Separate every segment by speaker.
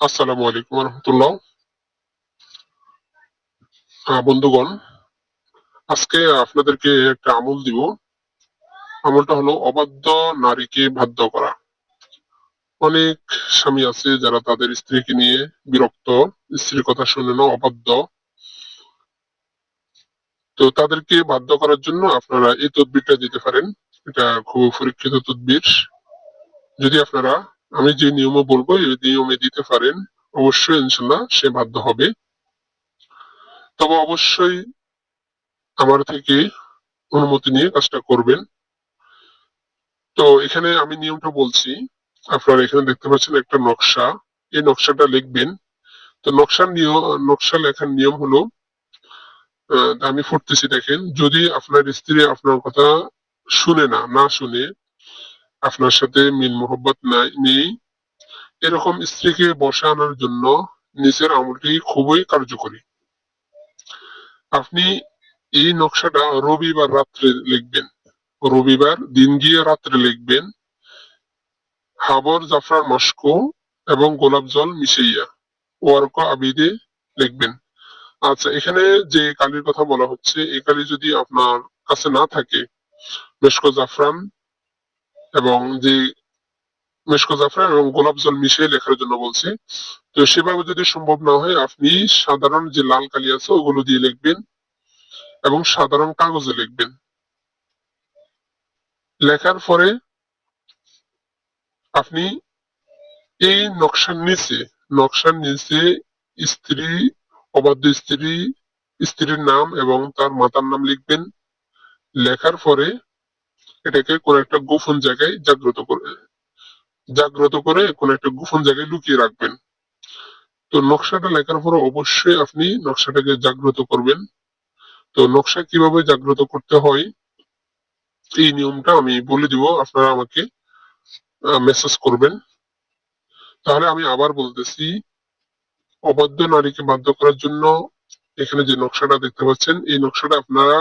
Speaker 1: আসসালামু আলাইকুম রহমতুল্লাহ। বন্ধুগণ, আজকে আপনাদেরকে একটা আমল দিব। আমলটা হলো অবাধ্য নারীকে বাধ্য করা। অনেক স্বামী আছে যারা তাদের স্ত্রীকে নিয়ে বিরক্ত, স্ত্রীর কথা শুনে না, অবাধ্য। তো তাদেরকে বাধ্য করার জন্য আপনারা এই তদবিরটা দিতে পারেন। এটা খুব পরীক্ষিত তদবির। যদি আপনারা আমি যে নিয়মে বলব, এই নিয়মে দিতে পারেন। অবশ্যই ইনশাল্লাহ সে বাধ্য হবে। তবে অবশ্যই আমার থেকে অনুমতি নিয়ে কাজটা করবেন। তো এখানে আমি নিয়মটা বলছি, আপনারা এখানে দেখতে পাচ্ছেন একটা নকশা। এই নকশাটা লিখবেন। তো নকশার নিয়ম নকশা লেখার নিয়ম হলো আমি পড়তেছি দেখেন। যদি আপনার স্ত্রী আপনার কথা শুনে না না শুনে আপনার সাথে মিল, মোহব্বত নাই এরকম স্ত্রীকে বসে আনার জন্য নিচের আমলটি খুবই কার্যকরী। আপনি এই নকশাটা রবিবার রাত্রে লিখবেন। রবিবার দিন গিয়ে রাত্রে লিখবেন। হাবর, জাফরান, মস্কো এবং গোলাপ জল মিশাইয়া ওয়ার্ক আবিদে লিখবেন। আচ্ছা এখানে যে কালির কথা বলা হচ্ছে, এই কালি যদি আপনার কাছে না থাকে মেশকো জাফরান এবং যে মেশকো জাফরান এবং গোলাপ জল মিশিয়ে লেখার জন্য বলছি, তো সেভাবে যদি সম্ভব না হয়, আপনি সাধারণ যে লাল কালি আছে, ওগুলো দিয়ে লিখবেন এবং সাধারণ কাগজে লিখবেন। লেখার পরে আপনি এই নকশার নিচে নকশার নিচে স্ত্রী, অবাধ্য স্ত্রী, স্ত্রীর নাম এবং তার মাতার নাম লিখবেন। লেখার পরে এটাকে কোন একটা গোপন জায়গায় জাগ্রত করে জাগ্রত করে কোন একটা গোপন জায়গায় লুকিয়ে রাখবেন। তো নকশাটা লেখার পরে অবশ্যই আপনি নকশাটাকে জাগ্রত করবেন। তো নকশা কীভাবে জাগ্রত করতে হয়, এই নিয়মটা আমি বলে দিব, আপনারা আমাকে মেসেজ করবেন। তাহলে আমি আবার বলতেছি, অবাধ্য নারীকে বাধ্য করার জন্য এখানে যে নকশাটা দেখতে পাচ্ছেন, এই নকশাটা আপনারা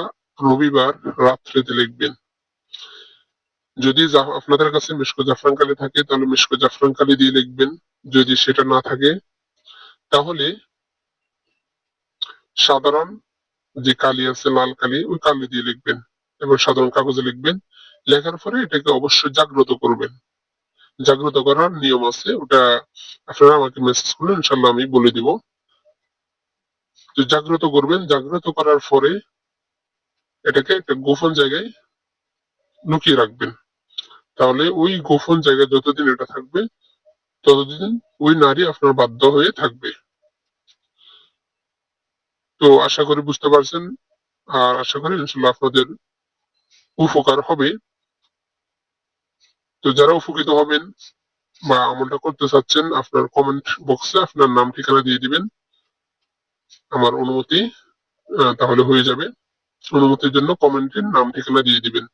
Speaker 1: রবিবার রাত্রেতে লিখবেন। যদি আপনাদের কাছে মিশকো জাফরান কালি থাকে, তাহলে মিশকো জাফরান কালি দিয়ে লিখবেন। যদি সেটা না থাকে, তাহলে সাধারণ যে কালি আছে, লাল কালি, ওই কালি দিয়ে লিখবেন। এবং সাধারণ কাগজে লিখবেন। লেখার পরে এটাকে অবশ্যই জাগ্রত করবেন। জাগ্রত করার নিয়ম আছে। ওটা আপনারা আমাকে মেসেজ করলে ইনশাল্লাহ আমি বলে দিব। তো জাগ্রত করবেন। জাগ্রত করার পরে এটাকে একটা গোপন জায়গায় লুকিয়ে রাখবেন। তাহলে ওই গোপন জায়গায় যতদিন এটা থাকবে, ততদিন ওই নারী আপনার বাধ্য হয়ে থাকবে। তো আশা করি বুঝতে পারছেন, আর আশা করি ইনশাল্লাহ আপনাদের উপকার হবে। তো যারা উপকৃত হবেন বা আমলটা করতে চাচ্ছেন, আপনার কমেন্ট বক্সে আপনার নাম, ঠিকানা দিয়ে দিবেন। আমার অনুমতি তাহলে হয়ে যাবে। অনুমতির জন্য কমেন্টের নাম, ঠিকানা দিয়ে দিবেন।